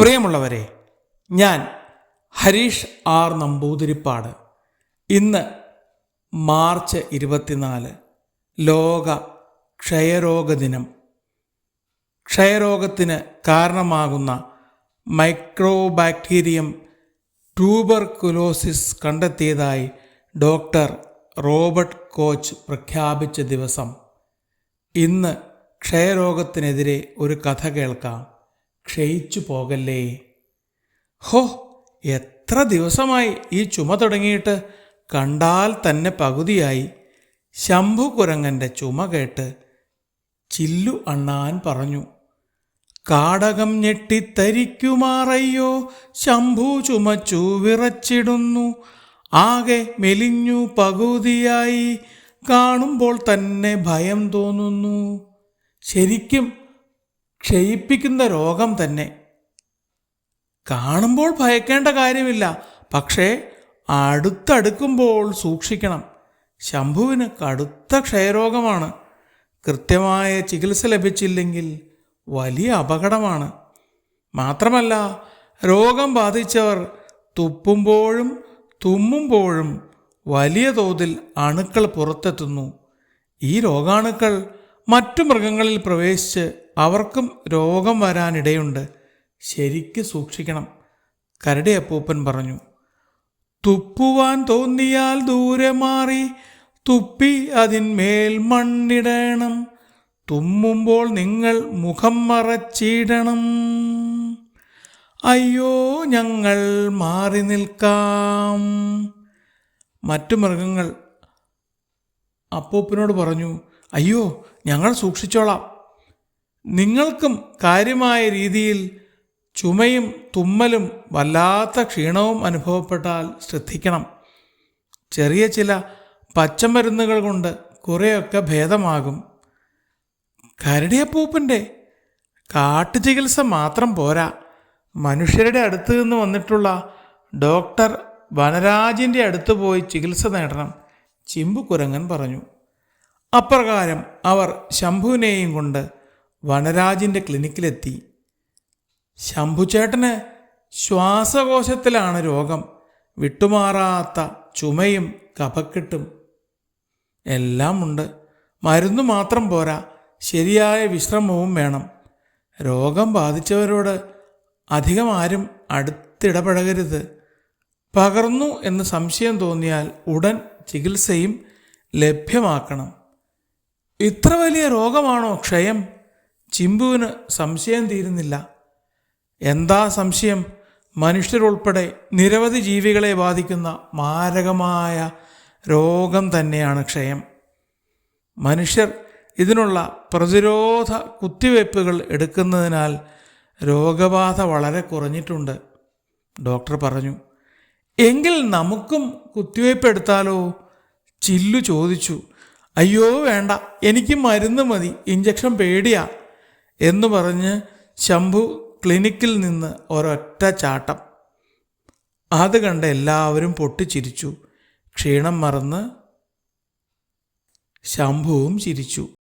പ്രിയമുള്ളവരെ ഞാൻ ഹരീഷ് ആർ നമ്പൂതിരിപ്പാട്. ഇന്ന് മാർച്ച് ഇരുപത്തിനാല് ലോക ക്ഷയരോഗ ദിനം. ക്ഷയരോഗത്തിന് കാരണമാകുന്ന മൈക്രോബാക്ടീരിയം ട്യൂബർകുലോസിസ് കണ്ടെത്തിയതായി ഡോക്ടർ റോബർട്ട് കോച്ച് പ്രഖ്യാപിച്ച ദിവസം. ഇന്ന് ക്ഷയരോഗത്തിനെതിരെ ഒരു കഥ കേൾക്കാം. ക്ഷയിച്ചു പോകല്ലേ? ഹോ എത്ര ദിവസമായി ഈ ചുമ തുടങ്ങിയിട്ട് കണ്ടാൽ തന്നെ പകുതിയായി. ശംഭു കുരങ്ങന്റെ ചുമ കേട്ട് ചില്ലു അണ്ണാൻ പറഞ്ഞു കാടകം ഞെട്ടിത്തരിക്കുമാറയ്യോ? ശംഭു ചുമച്ചു വിറച്ചിടുന്നു. ആകെ മെലിഞ്ഞു പകുതിയായി. കാണുമ്പോൾ തന്നെ ഭയം തോന്നുന്നു. ശരിക്കും ക്ഷയിപ്പിക്കുന്ന രോഗം തന്നെ. കാണുമ്പോൾ ഭയക്കേണ്ട കാര്യമില്ല. പക്ഷേ അടുത്തടുക്കുമ്പോൾ സൂക്ഷിക്കണം. ശംഭുവിന് കടുത്ത ക്ഷയരോഗമാണ്. കൃത്യമായ ചികിത്സ ലഭിച്ചില്ലെങ്കിൽ വലിയ അപകടമാണ്. മാത്രമല്ല രോഗം ബാധിച്ചവർ തുപ്പുമ്പോഴും തുമ്മുമ്പോഴും വലിയ തോതിൽ അണുക്കൾ പുറത്തെത്തുന്നു. ഈ രോഗാണുക്കൾ മറ്റു മൃഗങ്ങളിൽ പ്രവേശിച്ച് അവർക്കും രോഗം വരാനിടയുണ്ട്. ശരിക്ക് സൂക്ഷിക്കണം. കരടി അപ്പൂപ്പൻ പറഞ്ഞു തുപ്പുവാൻ തോന്നിയാൽ ദൂരെ മാറി തുപ്പി അതിന്മേൽ മണ്ണിടണം. തുമ്മുമ്പോൾ നിങ്ങൾ മുഖം മറച്ചിടണം. അയ്യോ ഞങ്ങൾ മാറി നിൽക്കാം. മറ്റു മൃഗങ്ങൾ അപ്പൂപ്പനോട് പറഞ്ഞു അയ്യോ ഞങ്ങൾ സൂക്ഷിച്ചോളാം. നിങ്ങൾക്കും കാര്യമായ രീതിയിൽ ചുമയും തുമ്മലും വല്ലാത്ത ക്ഷീണവും അനുഭവപ്പെട്ടാൽ ശ്രദ്ധിക്കണം. ചെറിയ ചില പച്ചമരുന്നുകൾ കൊണ്ട് കുറേയൊക്കെ ഭേദമാകും. കരടിയപ്പൂപ്പന്റെ കാട്ടുചികിത്സ മാത്രം പോരാ. മനുഷ്യരുടെ അടുത്ത് നിന്ന് വന്നിട്ടുള്ള ഡോക്ടർ വനരാജിന്റെ അടുത്ത് പോയി ചികിത്സ നേടണം ചിമ്പുകുരങ്ങൻ പറഞ്ഞു. അപ്രകാരം അവർ ശംഭുവിനെയും കൊണ്ട് വനരാജിന്റെ ക്ലിനിക്കിലെത്തി. ശംഭുചേട്ടന് ശ്വാസകോശത്തിലാണ് രോഗം. വിട്ടുമാറാത്ത ചുമയും കഫക്കെട്ടും എല്ലാം ഉണ്ട്. മരുന്ന് മാത്രം പോരാ ശരിയായ വിശ്രമവും വേണം. രോഗം ബാധിച്ചവരോട് അധികം ആരും അടുത്തിടപഴകരുത്. പകർന്നു എന്ന് സംശയം തോന്നിയാൽ ഉടൻ ചികിത്സയും ലഭ്യമാക്കണം. ഇത്ര വലിയ രോഗമാണോ ക്ഷയം? ചിമ്പുവിന് സംശയം തീരുന്നില്ല. എന്താ സംശയം? മനുഷ്യരുൾപ്പെടെ നിരവധി ജീവികളെ ബാധിക്കുന്ന മാരകമായ രോഗം തന്നെയാണ് ക്ഷയം. മനുഷ്യർ ഇതിനുള്ള പ്രതിരോധ കുത്തിവയ്പ്പുകൾ എടുക്കുന്നതിനാൽ രോഗബാധ വളരെ കുറഞ്ഞിട്ടുണ്ട്. ഡോക്ടർ പറഞ്ഞു എങ്കിൽ നമുക്കും കുത്തിവയ്പ്പ് എടുത്താലോ? ചില്ലു ചോദിച്ചു. അയ്യോ വേണ്ട. എനിക്ക് മരുന്ന് മതി. ഇഞ്ചക്ഷൻ പേടിയാ. എന്ന് പറഞ്ഞ് ശംഭു ക്ലിനിക്കിൽ നിന്ന് ഒരൊറ്റ ചാട്ടം. അത് കണ്ട് എല്ലാവരും പൊട്ടിച്ചിരിച്ചു. ക്ഷീണം മറന്ന് ശംഭുവും ചിരിച്ചു.